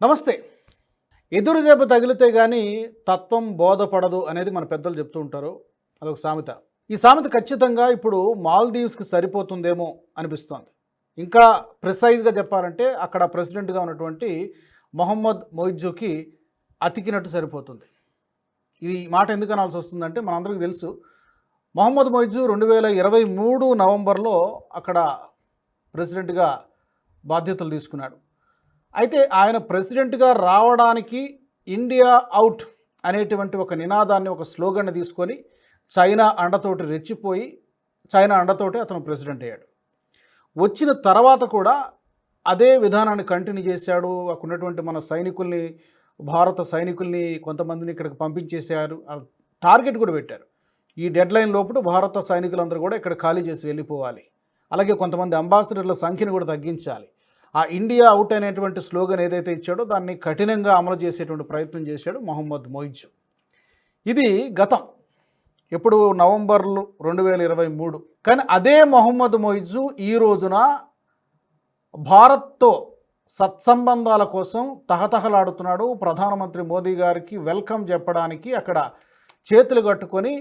నమస్తే. ఎదురు దెబ్బ తగిలితే కానీ తత్వం బోధపడదు అనేది మన పెద్దలు చెప్తూ ఉంటారు. అదొక సామెత. ఈ సామెత ఖచ్చితంగా ఇప్పుడు మాల్దీవ్స్కి సరిపోతుందేమో అనిపిస్తోంది. ఇంకా ప్రిసైజ్గా చెప్పాలంటే అక్కడ ప్రెసిడెంట్గా ఉన్నటువంటి మొహమ్మద్ మొయిజుకి అతికినట్టు సరిపోతుంది. ఇది ఈ మాట ఎందుకు అనాల్సి వస్తుందంటే మనందరికీ తెలుసు. మొహమ్మద్ మొయిజు రెండు వేల ఇరవై మూడు నవంబర్లో అక్కడ ప్రెసిడెంట్గా బాధ్యతలు తీసుకున్నాడు. అయితే ఆయన ప్రెసిడెంట్గా రావడానికి ఇండియా అవుట్ అనేటువంటి ఒక నినాదాన్ని ఒక స్లోగన్ తీసుకొని చైనా అండతోటి రెచ్చిపోయి చైనా అండతోటి అతను ప్రెసిడెంట్ అయ్యాడు. వచ్చిన తర్వాత కూడా అదే విధానాన్ని కంటిన్యూ చేశాడు. అక్కడ ఉన్నటువంటి మన సైనికుల్ని భారత సైనికుల్ని కొంతమందిని ఇక్కడికి పంపించేశారు. టార్గెట్ కూడా పెట్టారు. ఈ డెడ్ లైన్ లోపల భారత సైనికులందరూ కూడా ఇక్కడ ఖాళీ చేసి వెళ్ళిపోవాలి. అలాగే కొంతమంది అంబాసిడర్ల సంఖ్యను కూడా తగ్గించాలి. ఆ ఇండియా అవుట్ అనేటువంటి స్లోగన్ ఏదైతే ఇచ్చాడో దాన్ని కఠినంగా అమలు చేసేటువంటి ప్రయత్నం చేశాడు మొహమ్మద్ మొయిజ్. ఇది గతం. ఎప్పుడు నవంబర్లో రెండు వేల ఇరవై మూడు. కానీ అదే మొహమ్మద్ మొయిజు ఈ రోజున భారత్తో సత్సంబంధాల కోసం తహతహలాడుతున్నాడు. ప్రధానమంత్రి మోదీ గారికి వెల్కమ్ చెప్పడానికి అక్కడ చేతులు కట్టుకొని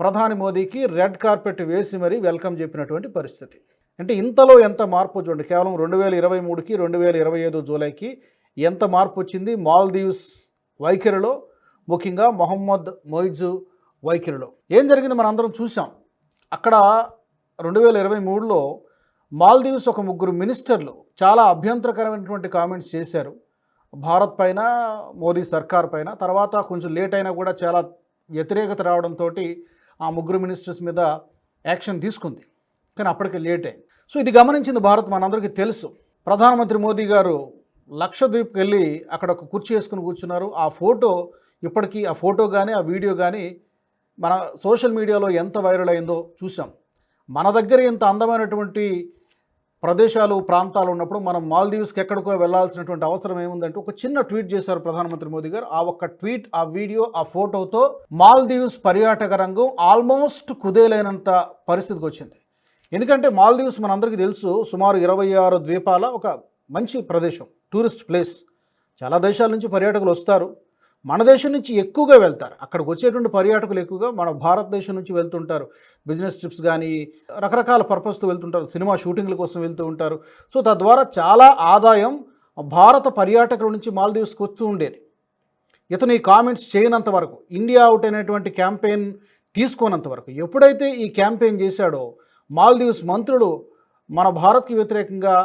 ప్రధాని మోదీకి రెడ్ కార్పెట్ వేసి మరీ వెల్కమ్ చెప్పినటువంటి పరిస్థితి. అంటే ఇంతలో ఎంత మార్పు చూడండి. కేవలం రెండు వేల ఇరవై మూడుకి రెండు వేల ఇరవై ఐదు జూలైకి ఎంత మార్పు వచ్చింది? మాల్దీవ్స్ వైఖరిలో ముఖ్యంగా మొహమ్మద్ మొయిజు వైఖరిలో. ఏం జరిగింది మనం అందరం చూసాం అక్కడ రెండు వేల ఇరవై మూడులో మాల్దీవ్స్ ఒక ముగ్గురు మినిస్టర్లు చాలా అభ్యంతరకరమైనటువంటి కామెంట్స్ చేశారు. భారత్ పైన మోదీ సర్కార్ పైన. తర్వాత కొంచెం లేట్ అయినా కూడా చాలా వ్యతిరేకత రావడంతో ఆ ముగ్గురు మినిస్టర్స్ మీద యాక్షన్ తీసుకుంది. కానీ అప్పటికి లేట్. అయింది సో ఇది గమనించింది భారత్ మనందరికీ తెలుసు. ప్రధానమంత్రి మోదీ గారు లక్షద్వీప్కి వెళ్ళి అక్కడ ఒక కుర్చీ వేసుకుని కూర్చున్నారు. ఆ ఫోటో ఇప్పటికీ ఆ ఫోటో కానీ ఆ వీడియో కానీ మన సోషల్ మీడియాలో ఎంత వైరల్ అయిందో చూసాం మన దగ్గర ఇంత అందమైనటువంటి ప్రదేశాలు ప్రాంతాలు ఉన్నప్పుడు మనం మాల్దీవ్స్కి ఎక్కడికో వెళ్ళాల్సినటువంటి అవసరం ఏముందంటే ఒక చిన్న ట్వీట్ చేశారు ప్రధానమంత్రి మోదీ గారు. ఆ ఒక్క ట్వీట్ ఆ వీడియో ఆ ఫోటోతో మాల్దీవ్స్ పర్యాటక రంగం ఆల్మోస్ట్ కుదేలైనంత పరిస్థితికి వచ్చింది. ఎందుకంటే మాల్దీవ్స్ మనందరికీ తెలుసు సుమారు ఇరవై ఆరు ద్వీపాల ఒక మంచి ప్రదేశం టూరిస్ట్ ప్లేస్ చాలా దేశాల నుంచి పర్యాటకులు వస్తారు. మన దేశం నుంచి ఎక్కువగా వెళ్తారు. అక్కడికి వచ్చేటువంటి పర్యాటకులు ఎక్కువగా మన భారతదేశం నుంచి వెళ్తుంటారు. బిజినెస్ ట్రిప్స్ కానీ రకరకాల పర్పస్తో వెళ్తుంటారు. సినిమా షూటింగ్ల కోసం వెళ్తూ ఉంటారు. సో తద్వారా చాలా ఆదాయం భారత పర్యాటకుల నుంచి మాల్దీవ్స్కి వస్తూ ఉండేది. ఇతను ఈ కామెంట్స్ చేయనంత వరకు ఇండియా అవుట్ అనేటువంటి క్యాంపెయిన్ తీసుకోనంత వరకు ఎప్పుడైతే ఈ క్యాంపెయిన్ చేశాడో మాల్దీవ్స్ మంత్రుడు మన భారత్కి వ్యతిరేకంగా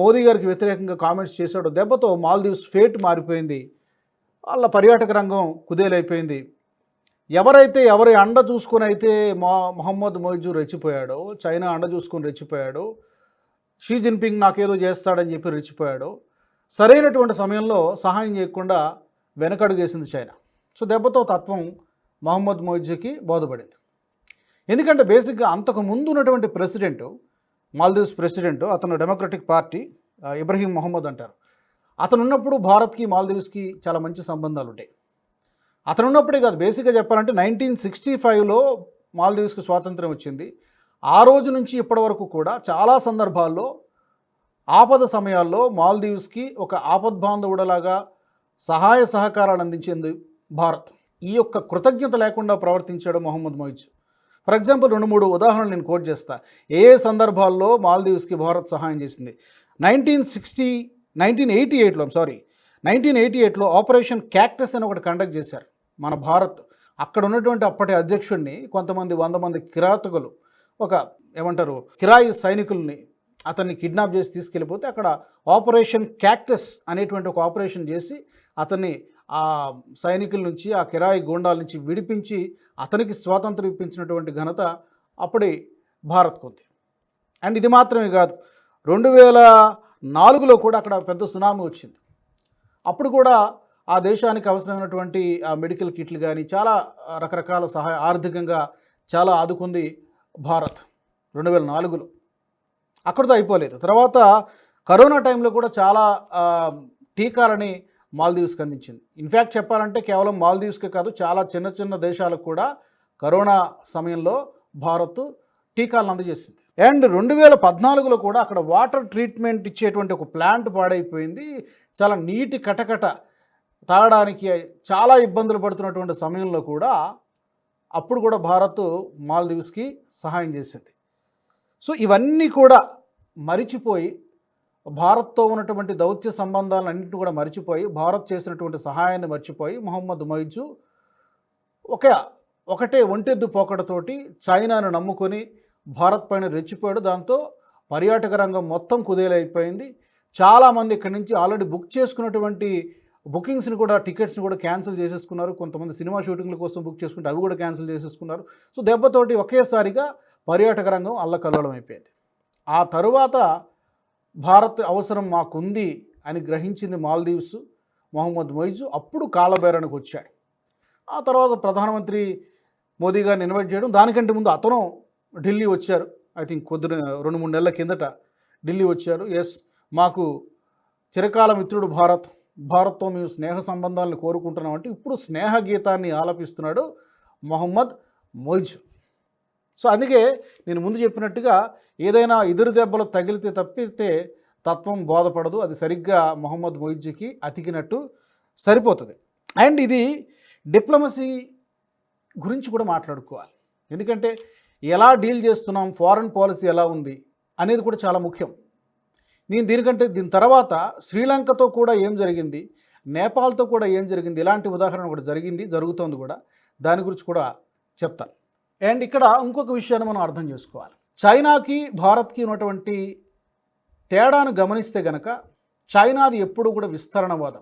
మోదీ గారికి వ్యతిరేకంగా కామెంట్స్ చేశాడు. దెబ్బతో మాల్దీవ్స్ ఫేట్ మారిపోయింది. వాళ్ళ పర్యాటక రంగం కుదేలైపోయింది. ఎవరైతే ఎవరి అండ చూసుకొని అయితే మా మొహమ్మద్ మొయిజు రెచ్చిపోయాడో చైనా అండ చూసుకొని రెచ్చిపోయాడో షీ జిన్పింగ్ నాకేదో చేస్తాడని చెప్పి రెచ్చిపోయాడో సరైనటువంటి సమయంలో సహాయం చేయకుండా వెనకడుగేసింది చైనా. సో దెబ్బతో తత్వం మహమ్మద్ మొయిజుకి బోధపడింది. ఎందుకంటే బేసిక్గా అంతకు ముందు ఉన్నటువంటి ప్రెసిడెంట్ మాల్దీవ్స్ ప్రెసిడెంట్ అతను డెమోక్రటిక్ పార్టీ ఇబ్రహీం మొహమ్మద్ అంటారు. అతను ఉన్నప్పుడు భారత్కి మాల్దీవ్స్కి చాలా మంచి సంబంధాలు ఉంటాయి అతను ఉన్నప్పుడే కాదు బేసిక్గా చెప్పాలంటే నైన్టీన్ సిక్స్టీ ఫైవ్లో మాల్దీవ్స్కి స్వాతంత్రం వచ్చింది. ఆ రోజు నుంచి ఇప్పటి వరకు కూడా చాలా సందర్భాల్లో ఆపద సమయాల్లో మాల్దీవ్స్కి ఒక ఆపద్బాంధవుడలాగా సహాయ సహకారాలు అందించింది భారత్. ఈ యొక్క కృతజ్ఞత లేకుండా ప్రవర్తించాడు మొహమ్మద్ మొయిజ్. ఫర్ ఎగ్జాంపుల్ రెండు మూడు ఉదాహరణలు నేను కోట్ చేస్తా. ఏ ఏ సందర్భాల్లో మాల్దీవ్స్కి భారత్ సహాయం చేసింది? నైన్టీన్ సిక్స్టీ నైన్టీన్ ఎయిటీ ఎయిట్లో సారీ నైన్టీన్ ఎయిటీ ఎయిట్లో ఆపరేషన్ క్యాక్టస్ అని ఒకటి కండక్ట్ చేశారు మన భారత్. అక్కడ ఉన్నటువంటి అప్పటి అధ్యక్షుడిని కొంతమంది వంద మంది కిరాతకులు ఒక ఏమంటారు కిరాయి సైనికుల్ని అతన్ని కిడ్నాప్ చేసి తీసుకెళ్ళిపోతే అక్కడ ఆపరేషన్ క్యాక్టస్ అనేటువంటి ఒక ఆపరేషన్ చేసి అతన్ని ఆ సైనికుల నుంచి ఆ కిరాయి గూండాల నుంచి విడిపించి అతనికి స్వాతంత్రం ఇప్పించినటువంటి ఘనత అప్పుడే భారత్కు ఉంది. అండ్ ఇది మాత్రమే కాదు రెండు వేల నాలుగులో కూడా అక్కడ పెద్ద సునామీ వచ్చింది. అప్పుడు కూడా ఆ దేశానికి అవసరమైనటువంటి ఆ మెడికల్ కిట్లు కానీ చాలా రకరకాల సహాయ ఆర్థికంగా చాలా ఆదుకుంది భారత్ రెండు వేల నాలుగులో. అక్కడితో అయిపోలేదు. తర్వాత కరోనా టైంలో కూడా చాలా టీకాలని మాల్దీవ్స్కి అందించింది. ఇన్ఫ్యాక్ట్ చెప్పాలంటే కేవలం మాల్దీవ్స్కే కాదు చాలా చిన్న చిన్న దేశాలకు కూడా కరోనా సమయంలో భారత్ టీకాలను అందజేసింది. అండ్ రెండు వేల పద్నాలుగులో కూడా అక్కడ వాటర్ ట్రీట్మెంట్ ఇచ్చేటువంటి ఒక ప్లాంట్ పాడైపోయింది. చాలా నీటి కటకట తాగడానికి చాలా ఇబ్బందులు పడుతున్నటువంటి సమయంలో కూడా అప్పుడు కూడా భారత్ మాల్దీవ్స్కి సహాయం చేసింది. సో ఇవన్నీ కూడా మరిచిపోయి భారత్తో ఉన్నటువంటి దౌత్య సంబంధాలన్నింటినీ కూడా మర్చిపోయి భారత్ చేసినటువంటి సహాయాన్ని మర్చిపోయి మొహమ్మద్ మైజు ఒక ఒకటే ఒంటెద్దు పోకడతోటి చైనాను నమ్ముకొని భారత్ పైన రెచ్చిపోయాడు. దాంతో పర్యాటక రంగం మొత్తం కుదేలైపోయింది. చాలామంది ఇక్కడి నుంచి ఆల్రెడీ బుక్ చేసుకున్నటువంటి బుకింగ్స్ని కూడా టికెట్స్ని కూడా క్యాన్సిల్ చేసేసుకున్నారు. కొంతమంది సినిమా షూటింగ్ల కోసం బుక్ చేసుకుంటే అవి కూడా క్యాన్సిల్ చేసేసుకున్నారు. సో దెబ్బతోటి ఒకేసారిగా పర్యాటక రంగం అల్లకల్లోలం అయిపోయింది ఆ తరువాత భారత్ అవసరం మాకుంది అని గ్రహించింది మాల్దీవ్స్ మొహమ్మద్ మొయిజు అప్పుడు కాలబేరానికి వచ్చాడు. ఆ తర్వాత ప్రధానమంత్రి మోదీ గారిని ఇన్వైట్ చేయడం దానికంటే ముందు అతను ఢిల్లీ వచ్చారు. ఐ థింక్ కొద్ది రెండు మూడు నెలల కిందట ఢిల్లీ వచ్చారు. ఎస్ మాకు చిరకాల మిత్రుడు భారత్. భారత్తో మేము స్నేహ సంబంధాలను కోరుకుంటున్నామంటే ఇప్పుడు స్నేహ గీతాన్ని ఆలపిస్తున్నాడు మొహమ్మద్ మొయిజ్. సో అందుకే నేను ముందు చెప్పినట్టుగా ఏదైనా ఎదురు దెబ్బలు తగిలితే తప్పితే తత్వం బోధపడదు. అది సరిగ్గా మొహమ్మద్ మొయిజ్కి అతికినట్టు సరిపోతుంది. అండ్ ఇది డిప్లొమసీ గురించి కూడా మాట్లాడుకోవాలి. ఎందుకంటే ఎలా డీల్ చేస్తున్నాం ఫారెన్ పాలసీ ఎలా ఉంది అనేది కూడా చాలా ముఖ్యం. నేను దీనికంటే దీని తర్వాత శ్రీలంకతో కూడా ఏం జరిగింది నేపాల్తో కూడా ఏం జరిగింది ఇలాంటి ఉదాహరణ కూడా జరిగింది జరుగుతోంది కూడా. దాని గురించి కూడా చెప్తాను. అండ్ ఇక్కడ ఇంకొక విషయాన్ని మనం అర్థం చేసుకోవాలి. చైనాకి భారత్కి ఉన్నటువంటి తేడాను గమనిస్తే గనక చైనాది ఎప్పుడు కూడా విస్తరణవాదం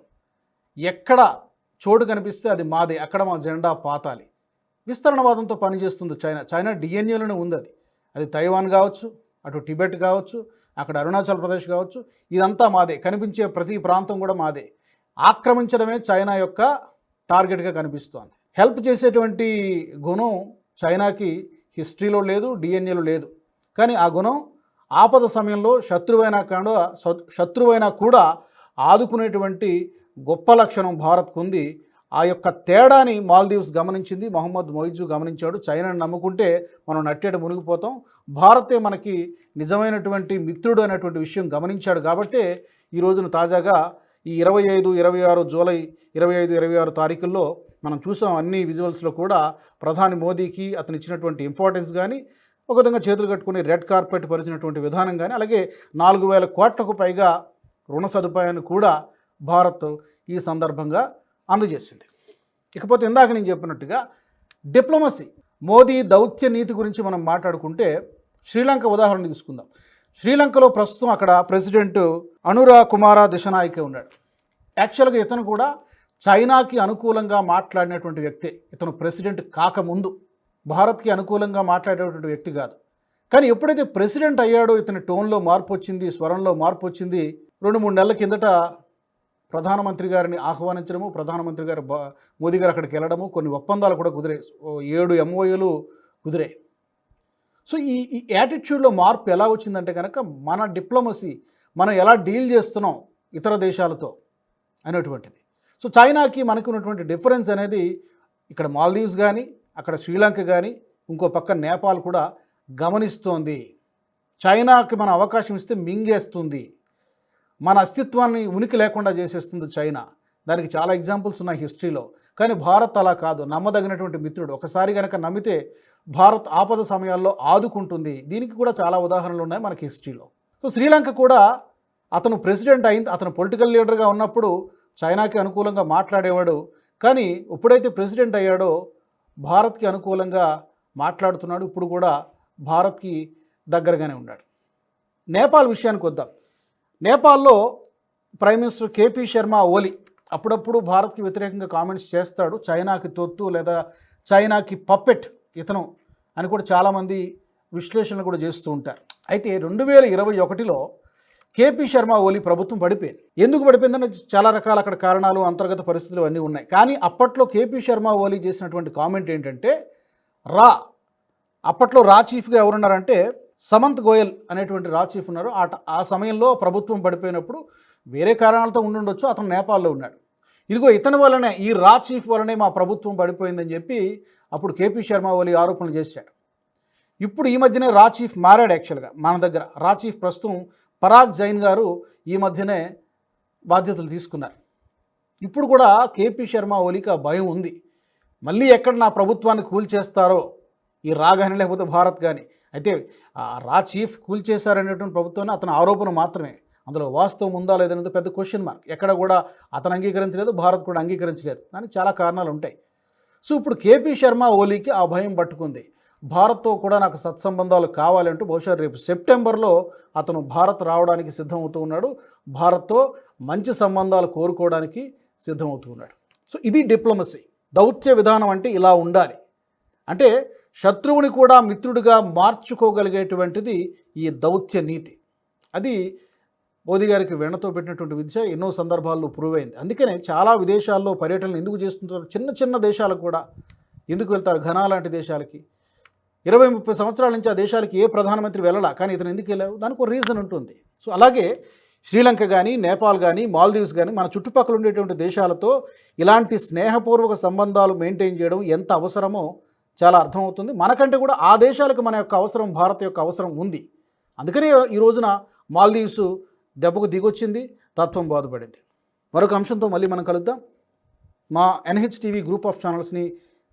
ఎక్కడ చోటు కనిపిస్తే అది మాదే అక్కడ మా జెండా పాతాలి. విస్తరణవాదంతో పనిచేస్తుంది చైనా. చైనా డిఎన్ఏలోనే ఉంది అది. అది తైవాన్ కావచ్చు అటు టిబెట్ కావచ్చు అక్కడ అరుణాచల్ ప్రదేశ్ కావచ్చు ఇదంతా మాదే. కనిపించే ప్రతి ప్రాంతం కూడా మాదే. ఆక్రమించడమే చైనా యొక్క టార్గెట్గా కనిపిస్తోంది. హెల్ప్ చేసేటువంటి గుణం చైనాకి హిస్టరీలో లేదు డిఎన్ఏలో లేదు. కానీ ఆ గుణం ఆపద సమయంలో శత్రువైనా కాడ శత్రువైనా కూడా ఆదుకునేటువంటి గొప్ప లక్షణం భారత్కు ఉంది. ఆ యొక్క తేడాని మాల్దీవ్స్ గమనించింది మహమ్మద్ మొయిజు గమనించాడు. చైనాను నమ్ముకుంటే మనం నట్టేట మునిగిపోతాం. భారతే మనకి నిజమైనటువంటి మిత్రుడు అనేటువంటి విషయం గమనించాడు కాబట్టే ఈ రోజున తాజాగా ఈ ఇరవై ఐదు ఇరవై ఆరు జూలై ఇరవై ఐదు ఇరవై ఆరు తారీఖుల్లో మనం చూసాం అన్ని విజువల్స్లో కూడా ప్రధాని మోదీకి అతను ఇచ్చినటువంటి ఇంపార్టెన్స్ కానీ ఒక విధంగా చేతులు కట్టుకుని రెడ్ కార్పెట్ పరిచినటువంటి విధానం కానీ అలాగే నాలుగు వేల కోట్లకు పైగా రుణ సదుపాయాన్ని కూడా భారత్ ఈ సందర్భంగా అందజేసింది. ఇకపోతే ఇందాక నేను చెప్పినట్టుగా డిప్లొమసీ మోదీ దౌత్య నీతి గురించి మనం మాట్లాడుకుంటే శ్రీలంక ఉదాహరణ తీసుకుందాం. శ్రీలంకలో ప్రస్తుతం అక్కడ ప్రెసిడెంట్ అనురా కుమార దిశనాయకే ఉన్నాడు. యాక్చువల్గా ఇతను కూడా చైనాకి అనుకూలంగా మాట్లాడినటువంటి వ్యక్తే ఇతను ప్రెసిడెంట్ కాకముందు భారత్కి అనుకూలంగా మాట్లాడేటువంటి వ్యక్తి కాదు. కానీ ఎప్పుడైతే ప్రెసిడెంట్ అయ్యాడో ఇతని టోన్లో మార్పు వచ్చింది స్వరంలో మార్పు వచ్చింది రెండు మూడు నెలల కిందట ప్రధానమంత్రి గారిని ఆహ్వానించడము ప్రధానమంత్రి గారు మోదీ గారు అక్కడికి వెళ్ళడము కొన్ని ఒప్పందాలు కూడా కుదిరాయి ఏడు ఎంఓఏలు కుదిరాయి సో ఈ ఈ యాటిట్యూడ్లో మార్పు ఎలా వచ్చిందంటే కనుక మన డిప్లొమసీ మనం ఎలా డీల్ చేస్తున్నాం ఇతర దేశాలతో అనేటువంటిది. సో చైనాకి మనకు ఉన్నటువంటి డిఫరెన్స్ అనేది ఇక్కడ మాల్దీవ్స్ కానీ అక్కడ శ్రీలంక కానీ ఇంకో పక్క నేపాల్ కూడా గమనిస్తోంది. చైనాకి మన అవకాశం ఇస్తే మింగేస్తుంది. మన అస్తిత్వాన్ని ఉనికి లేకుండా చేసేస్తుంది చైనా. దానికి చాలా ఎగ్జాంపుల్స్ ఉన్నాయి హిస్టరీలో. కానీ భారత్ అలా కాదు. నమ్మదగినటువంటి మిత్రుడు. ఒకసారి కనుక నమ్మితే భారత్ ఆపద సమయాల్లో ఆదుకుంటుంది. దీనికి కూడా చాలా ఉదాహరణలు ఉన్నాయి మనకి హిస్టరీలో. సో శ్రీలంక కూడా అతను ప్రెసిడెంట్ అయింది. అతను పొలిటికల్ లీడర్గా ఉన్నప్పుడు చైనాకి అనుకూలంగా మాట్లాడేవాడు కానీ ఎప్పుడైతే ప్రెసిడెంట్ అయ్యాడో భారత్కి అనుకూలంగా మాట్లాడుతున్నాడు ఇప్పుడు కూడా భారత్కి దగ్గరగానే ఉన్నాడు. నేపాల్ విషయానికి వద్దాం. నేపాల్లో ప్రైమ్ మినిస్టర్ కేపీ శర్మ ఓలి అప్పుడప్పుడు భారత్కి వ్యతిరేకంగా కామెంట్స్ చేస్తాడు. చైనాకి తొత్తు లేదా చైనాకి పప్పెట్ ఇతను అని కూడా చాలామంది విశ్లేషణలు కూడా చేస్తూ ఉంటారు. అయితే రెండు వేల ఇరవై ఒకటిలో కేపీ శర్మ ఓలీ ప్రభుత్వం పడిపోయింది. ఎందుకు పడిపోయిందని చాలా రకాల అక్కడ కారణాలు అంతర్గత పరిస్థితులు అన్నీ ఉన్నాయి. కానీ అప్పట్లో కేపీ శర్మ ఓలీ చేసినటువంటి కామెంట్ ఏంటంటే రా అప్పట్లో రా చీఫ్గా ఎవరున్నారంటే సమంత్ గోయల్ అనేటువంటి రా చీఫ్ ఉన్నారు. ఆ ఆ సమయంలో ప్రభుత్వం పడిపోయినప్పుడు వేరే కారణాలతో ఉండుండొచ్చు అతను నేపాల్లో ఉన్నాడు. ఇదిగో ఇతని వల్లనే ఈ రా చీఫ్ వల్లనే మా ప్రభుత్వం పడిపోయిందని చెప్పి అప్పుడు కేపీ శర్మ ఓలీ ఆరోపణలు చేశాడు. ఇప్పుడు ఈ మధ్యనే రా చీఫ్ మారాడు యాక్చువల్గా మన దగ్గర. రా చీఫ్ ప్రస్తుతం పరాగ్ జైన్ గారు ఈ మధ్యనే బాధ్యతలు తీసుకున్నారు. ఇప్పుడు కూడా కేపీ శర్మ ఓలిక ఆ భయం ఉంది. మళ్ళీ ఎక్కడ నా ప్రభుత్వాన్ని కూల్చేస్తారో ఈ రా కానీ లేకపోతే భారత్ కానీ అయితే ఆ రా చీఫ్ కూల్చేశారనేటువంటి ప్రభుత్వాన్ని అతని ఆరోపణ మాత్రమే. అందులో వాస్తవం ఉందా లేదనేది పెద్ద క్వశ్చన్ మార్క్ ఎక్కడ కూడా అతను అంగీకరించలేదు భారత్ కూడా అంగీకరించలేదు. దానికి చాలా కారణాలు ఉంటాయి. సో ఇప్పుడు కేపీ శర్మ ఓలీకి ఆ భయం పట్టుకుంది. భారత్తో కూడా నాకు సత్సంబంధాలు కావాలంటూ బహుశా రేపు సెప్టెంబర్లో అతను భారత్ రావడానికి సిద్ధమవుతూ ఉన్నాడు. భారత్తో మంచి సంబంధాలు కోరుకోవడానికి సిద్ధమవుతూ ఉన్నాడు. సో ఇది డిప్లొమసీ. దౌత్య విధానం అంటే ఇలా ఉండాలి. అంటే శత్రువుని కూడా మిత్రుడిగా మార్చుకోగలిగేటువంటిది ఈ దౌత్య నీతి. అది మోదీ గారికి వెన్నతో పెట్టినటువంటి విద్య ఎన్నో సందర్భాల్లో ప్రూవ్ అయింది. అందుకనే చాలా విదేశాల్లో పర్యటనలు ఎందుకు చేస్తుంటారు? చిన్న చిన్న దేశాలకు కూడా ఎందుకు వెళ్తారు? ఘనా లాంటి దేశాలకి. ఇరవై ముప్పై సంవత్సరాల నుంచి ఆ దేశాలకి ఏ ప్రధానమంత్రి వెళ్ళాల? కానీ ఇతను ఎందుకు వెళ్ళారు? దానికి ఒక రీజన్ ఉంటుంది. సో అలాగే శ్రీలంక కానీ నేపాల్ కానీ మాల్దీవ్స్ కానీ మన చుట్టుపక్కల ఉండేటువంటి దేశాలతో ఇలాంటి స్నేహపూర్వక సంబంధాలు మెయింటైన్ చేయడం ఎంత అవసరమో చాలా అర్థమవుతుంది. మనకంటే కూడా ఆ దేశాలకు మన యొక్క అవసరం భారత్ యొక్క అవసరం ఉంది. అందుకనే ఈ రోజున మాల్దీవ్స్ దెబ్బకు దిగొచ్చింది తత్వం బాధపడింది. మరొక అంశంతో మళ్ళీ మనం కలుద్దాం. మా N H TV group of ఛానల్స్ని